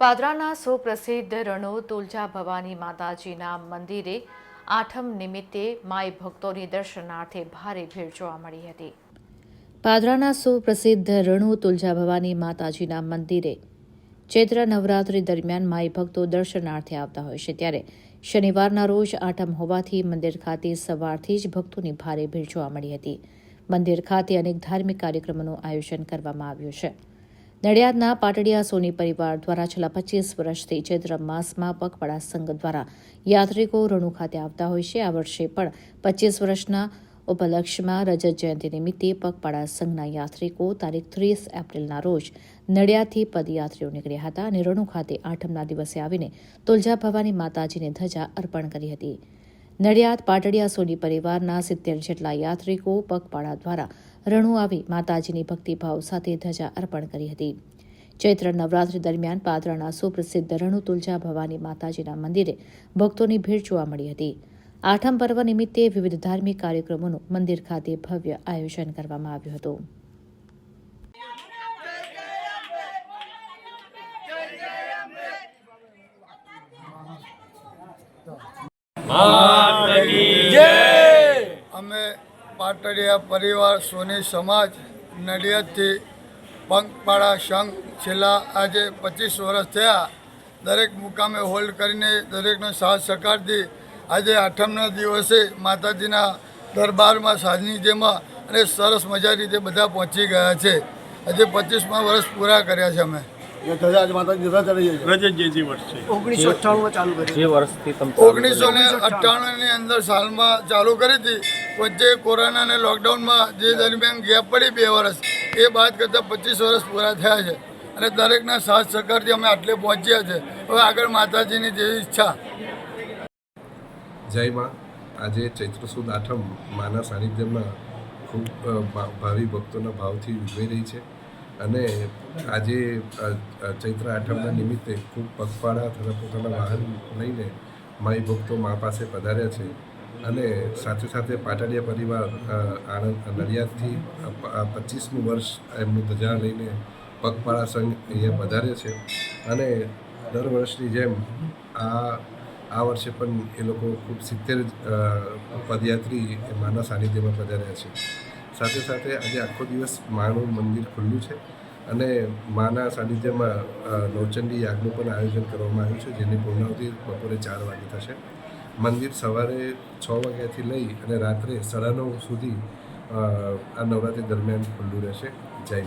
પાદરાના સુપ્રસિદ્ધ રણો તુલજા ભવાની માતાજીના મંદિરે આઠમ નિમિત્તે માઈ ભક્તોની દર્શનાર્થે ભારે ભીડ જોવા મળી હતી. પાદરાના સુપ્રસિદ્ધ રણુ તુલજા ભવાની માતાજીના મંદિરે ચૈત્ર નવરાત્રી દરમિયાન માઈ ભક્તો દર્શનાર્થે આવતા હોય છે. ત્યારે શનિવારના રોજ આઠમ હોવાથી મંદિર ખાતે સવારથી જ ભક્તોની ભારે ભીડ જોવા મળી હતી. મંદિર ખાતે અનેક ધાર્મિક કાર્યક્રમોનું આયોજન કરવામાં આવ્યું છે. નડિયાદના પાટડિયા સોની પરિવાર દ્વારા છેલ્લા પચીસ વર્ષથી ચૈત્ર માસમાં પગપાળા સંઘ દ્વારા યાત્રિકો રણુ ખાતે આવતા હોય છે. આ વર્ષે પણ પચીસ વર્ષના ઉપલક્ષ્યમાં રજત જયંતિ નિમિત્તે પગપાળા સંઘના યાત્રિકો તારીખ ત્રીસ એપ્રિલના રોજ નડિયાદથી પદયાત્રીઓ નીકળ્યા હતા અને રણુ ખાતે આઠમના દિવસે આવીને તુલજા ભવાની માતાજીને ધજા અર્પણ કરી હતી. નડિયાદ પાટડિયા સોની પરિવારના સિત્તેર જેટલા યાત્રિકો પગપાળા દ્વારા રણુ આવી માતાજીની ભક્તિભાવ સાથે ધજા અર્પણ કરી હતી. ચૈત્ર નવરાત્રી દરમિયાન પાદરાના સુપ્રસિદ્ધ રણુ તુલજા ભવાની માતાજીના મંદિરે ભક્તોની ભીડ જોવા મળી હતી. આઠમ પર્વ નિમિત્તે વિવિધ ધાર્મિક કાર્યક્રમોનું મંદિર ખાતે ભવ્ય આયોજન કરવામાં આવ્યું હતું. અમે પાટડિયા પરિવાર સોની સમાજ નડિયાદથી પંખપાળા સંઘ છેલ્લા આજે પચીસ વર્ષ થયા. દરેક મુકામે હોલ્ડ કરીને દરેકનો સાથ સહકારથી આજે આઠમના દિવસે માતાજીના દરબારમાં સાંજની જેમાં અને સરસ મજા રીતે બધા પહોંચી ગયા છે. આજે પચીસમાં વર્ષ પૂરા કર્યા છે અમે. ઓગણીસો અઠ્ઠાણું અઠ્ઠાણુંની અંદર સાલમાં ચાલુ કરી હતી. વચ્ચે કોરોના અને લોકડાઉનમાં જે દરમિયાન ગેપ પડી બે વર્ષ એ બાદ કરતાં પચીસ વર્ષ પૂરા થયા છે. અને દરેકના સાથ સહકારથી અમે આટલે પહોંચ્યા છે. હવે આગળ માતાજીની જેવી ઈચ્છા. જય માં. આજે ચૈત્ર સુદ આઠમ માના સાનિધ્યમાં ખૂબ ભાવિ ભક્તોના ભાવથી ઉજવાઈ રહી છે. અને આજે ચૈત્ર આઠમના નિમિત્તે ખૂબ પગપાળા તથા પોતાના વાહન લઈને માઈ ભક્તો મા પાસે પધાર્યા છે. અને સાથે સાથે પાટડિયા પરિવાર આણંદ, નડિયાદથી પચીસમું વર્ષ એમનું ધજા લઈને પગપાળા સંઘ અહીંયા પધારે છે. અને દર વર્ષની જેમ આ આ વર્ષે પણ એ લોકો ખૂબ સિત્તેર પદયાત્રી માના સાનિધ્યમાં પધાર્યા છે. સાથે સાથે આજે આખો દિવસ માનું મંદિર ખુલ્લું છે અને માના સાનિધ્યમાં નવચંડી યાગનું પણ આયોજન કરવામાં આવ્યું છે, જેની પૂર્ણાવધિ બપોરે ચાર વાગે થશે. મંદિર સવારે છ વાગ્યાથી લઈ અને રાત્રે સાડા નવ સુધી આ નવરાત્રિ દરમિયાન ખુલ્લું રહેશે. જય